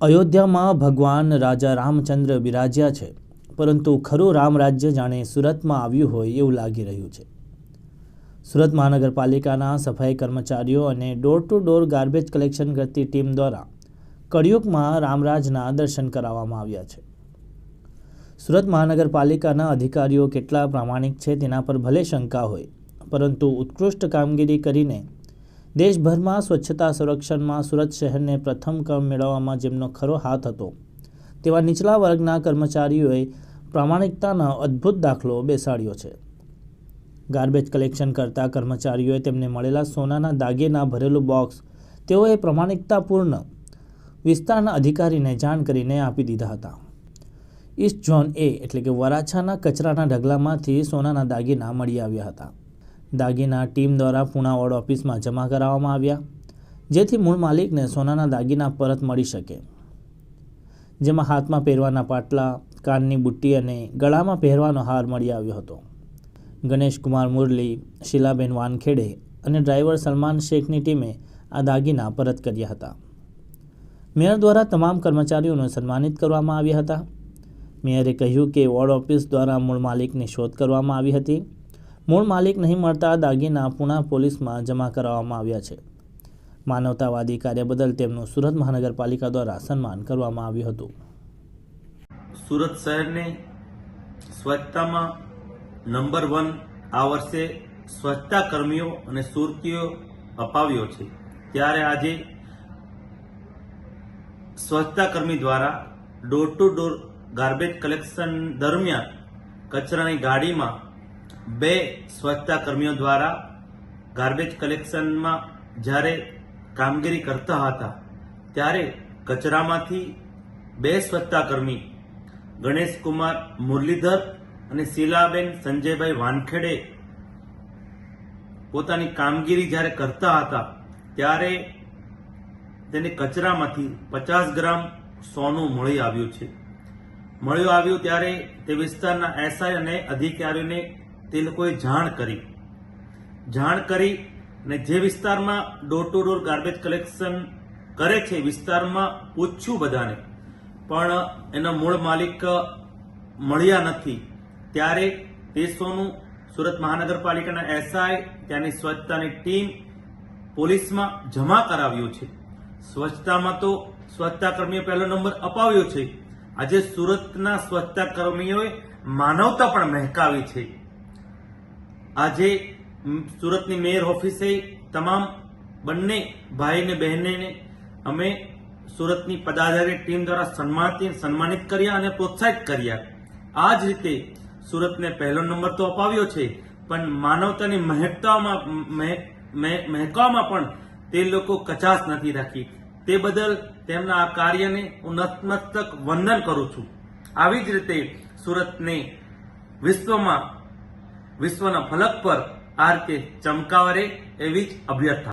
અયોધ્યામાં ભગવાન રાજા રામચંદ્ર બિરાજ્યા છે, પરંતુ ખરું રામ રાજ્ય જાણે સુરતમાં આવ્યું હોય એવું લાગી રહ્યું છે. સુરત મહાનગરપાલિકાના સફાઈ કર્મચારીઓ અને door to door garbage collection કરતી ટીમ દ્વારા કળિયુગમાં રામરાજના દર્શન કરાવવામાં આવ્યા છે. સુરત મહાનગરપાલિકાના અધિકારીઓ કેટલા પ્રામાણિક છે તેના પર ભલે શંકા હોય, પરંતુ ઉત્કૃષ્ટ કામગીરી કરીને દેશભરમાં સ્વચ્છતા સંરક્ષણમાં સુરત શહેરને પ્રથમ ક્રમ મેળવવામાં જેમનો ખરો હાથ હતો. તેવા નીચલા વર્ગના કર્મચારીઓએ પ્રામાણિકતાનો અદ્ભુત દાખલો બેસાડ્યો છે. ગાર્બેજ કલેક્શન કરતા કર્મચારીઓએ તેમને મળેલા સોનાના દાગીના ભરેલું બોક્સ તેઓએ પ્રમાણિકતાપૂર્ણ વિસ્તારના અધિકારીને જાણ કરીને આપી દીધા હતા. ઈસ્ટ ઝોન એ એટલે કે વરાછાના કચરાના ઢગલામાંથી સોનાના દાગીના મળી આવ્યા હતા. દાગીના ટીમ દ્વારા પૂણા વોર્ડ ઓફિસમાં જમા કરાવવામાં આવ્યા, જેથી મૂળ માલિકને સોનાના દાગીના પરત મળી શકે. જેમાં હાથમાં પહેરવાના પાટલા, કાનની બુટ્ટી અને ગળામાં પહેરવાનો હાર મળી આવ્યો હતો. ગણેશ કુમાર મુરલી, શીલાબેન વાનખેડે અને ડ્રાઈવર સલમાન શેખની ટીમે આ દાગીના પરત કર્યા હતા. મેયર દ્વારા તમામ કર્મચારીઓને સન્માનિત કરવામાં આવ્યા હતા. મેયરે કહ્યું કે વોર્ડ ઓફિસ દ્વારા મૂળ માલિકની શોધ કરવામાં આવી હતી. મૂળ માલિક નહીં મળતા દાગીના પુણા પોલીસમાં જમા કરાવવામાં આવ્યા છે. માનવતાવાદી કાર્ય બદલ તેમનું સુરત મહાનગરપાલિકા દ્વારા સન્માન કરવામાં આવ્યું હતું. સુરત શહેરને સ્વચ્છતામાં નંબર વન આ વર્ષે સ્વચ્છતા કર્મીઓ અને સુરતીઓ અપાવ્યો છે. ત્યારે આજે સ્વચ્છતા કર્મી દ્વારા door to door garbage collection દરમિયાન કચરાની ગાડીમાં બે સ્વચ્છતા કર્મીઓ દ્વારા ગાર્બેજ કલેક્શનમાં જ્યારે કામગીરી કરતા હતા, ત્યારે કચરામાંથી બે સ્વચ્છતા કર્મી ગણેશકુમાર મુરલીધર અને શીલાબેન સંજયભાઈ વાનખેડે પોતાની કામગીરી જ્યારે કરતા હતા, ત્યારે તેને કચરામાંથી પચાસ ગ્રામ સોનું મળી આવ્યું છે. મળ્યું આવ્યું ત્યારે તે વિસ્તારના એસઆઈ અને અધિકારીઓને તે લોકોએ જાણ કરી. જાણ કરી અને જે વિસ્તારમાં door to door garbage collection કરે છે વિસ્તારમાં પૂછ્યું બધાને. પણ એના મૂળ માલિક મળ્યા નથી. ત્યારે તે સોનું સુરત મહાનગરપાલિકાના એસઆઈ, ત્યાંની સ્વચ્છતાની ટીમ પોલીસમાં જમા કરાવ્યું છે. સ્વચ્છતામાં તો સ્વચ્છતા કર્મીઓ પહેલો નંબર અપાવ્યો છે. આજે સુરતના સ્વચ્છતા કર્મીઓએ માનવતા પણ મહેકાવી છે. આજે સુરતની મેયર ઓફિસે તમામ બંને ભાઈ ને બહેનને અમે સુરતની પદાધારી ટીમ દ્વારા સન્માનિત સન્માનિત કર્યા અને પ્રોત્સાહિત કર્યા. આ જ રીતે સુરતને પહેલો નંબર તો અપાવ્યો છે, પણ માનવતાની મહેકતામાં મહે- મહે- મહેકવામાં પણ તે લોકો કચાશ નથી રાખી. તે બદલ તેમના આ કાર્યને હું નતમસ્તક વંદન કરું છું. આવી જ રીતે સુરતને વિશ્વમાં વિશ્વના ફલક પર આર કે ચમકાવરે એવી જ અભ્યર્થના.